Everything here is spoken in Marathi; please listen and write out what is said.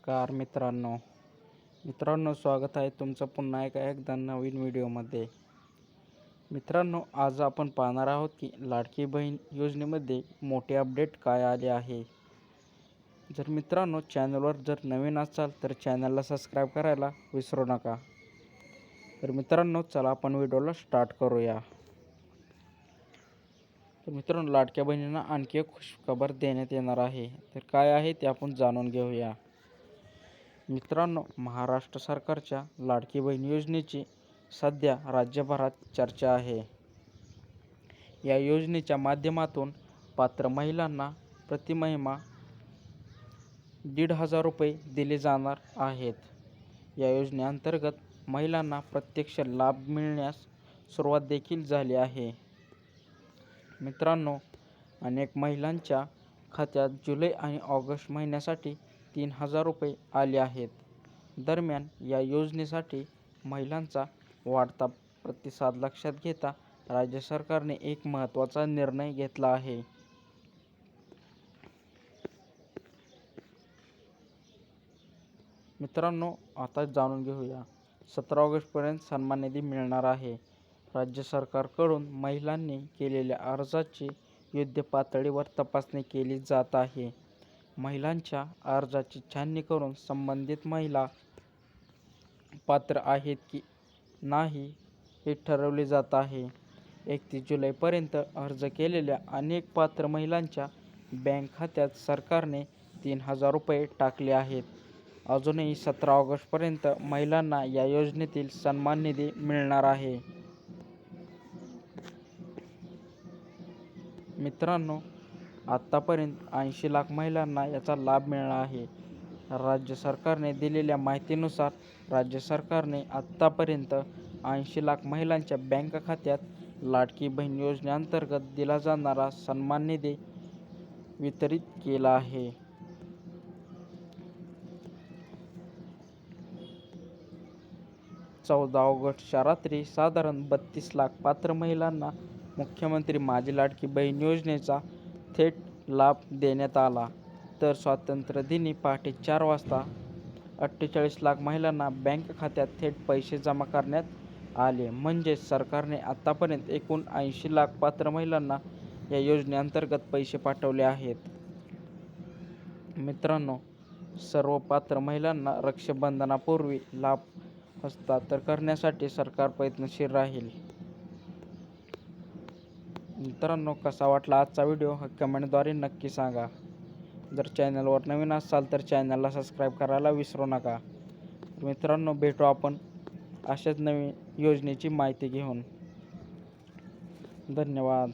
नमस्कार मित्रांनो. मित्रांनो स्वागत आहे तुमचं पुन्हा एका एकदा नवीन व्हिडिओमध्ये. मित्रांनो आज आपण पाहणार आहोत की लाडकी बहीण योजनेमध्ये मोठे अपडेट काय आले आहे. जर मित्रांनो चॅनलवर जर नवीन असाल तर चॅनलला सबस्क्राईब करायला विसरू नका. तर मित्रांनो चला आपण व्हिडिओला स्टार्ट करूया. तर मित्रांनो लाडक्या बहिणींना आणखी एक खुशखबर देण्यात येणार आहे. तर काय आहे ते आपण जाणून घेऊया. मित्रांनो महाराष्ट्र सरकारच्या लाडकी बहीण योजनेची सध्या राज्यभरात चर्चा आहे. या योजनेच्या माध्यमातून पात्र महिलांना प्रतिमहिमा दीड हजार रुपये दिले जाणार आहेत. या योजनेअंतर्गत महिलांना प्रत्यक्ष लाभ मिळण्यास सुरुवात देखील झाली आहे. मित्रांनो अनेक महिलांच्या खात्यात जुलै आणि ऑगस्ट महिन्यासाठी तीन हजार रुपये आले आहेत. दरम्यान या योजनेसाठी महिलांचा वाढता प्रतिसाद लक्षात घेता राज्य सरकारने एक महत्त्वाचा निर्णय घेतला आहे. मित्रांनो आता जाणून घेऊया. सतरा ऑगस्टपर्यंत सन्मान निधी मिळणार आहे. राज्य सरकारकडून महिलांनी केलेल्या अर्जाची युद्ध पातळीवर तपासणी केली जात आहे. महिलांच्या अर्जाची छाननी करून संबंधित महिला पात्र आहेत की नाही हे ठरवले जात आहे. एकतीस जुलैपर्यंत अर्ज केलेल्या अनेक पात्र महिलांच्या बँक खात्यात सरकारने तीन हजार रुपये टाकले आहेत. अजूनही सतरा ऑगस्टपर्यंत महिलांना या योजनेतील सन्मान निधी मिळणार आहे. मित्रांनो आत्तापर्यंत ऐंशी लाख महिलांना याचा लाभ मिळाला आहे. राज्य सरकारने दिलेल्या माहितीनुसार राज्य सरकारने आत्तापर्यंत ऐंशी लाख महिलांच्या बँक खात्यात लाडकी बहीण योजनेअंतर्गत दिला जाणारा सन्मान निधी वितरित केला आहे. चौदा ऑगस्टच्या रात्री साधारण बत्तीस लाख पात्र महिलांना मुख्यमंत्री माझी लाडकी बहीण योजनेचा थेट लाभ देण्यात आला. तर स्वातंत्र्यदिनी पहाटे चार वाजता अठ्ठेचाळीस लाख महिलांना बँक खात्यात थेट पैसे जमा करण्यात आले. म्हणजेच सरकारने आत्तापर्यंत एकूण ऐंशी लाख पात्र महिलांना या योजनेअंतर्गत पैसे पाठवले आहेत. मित्रांनो सर्व पात्र महिलांना रक्षाबंधनापूर्वी लाभ हस्तांतर करण्यासाठी सरकार प्रयत्नशील राहील. मित्रांनो कसा वाटला आजचा व्हिडिओ? हा कमेंटद्वारे नक्की सांगा. जर चॅनलवर नवीन असाल तर चॅनलला सबस्क्राईब करायला विसरू नका. मित्रांनो भेटू आपण अशाच नवीन योजनेची माहिती घेऊन. धन्यवाद.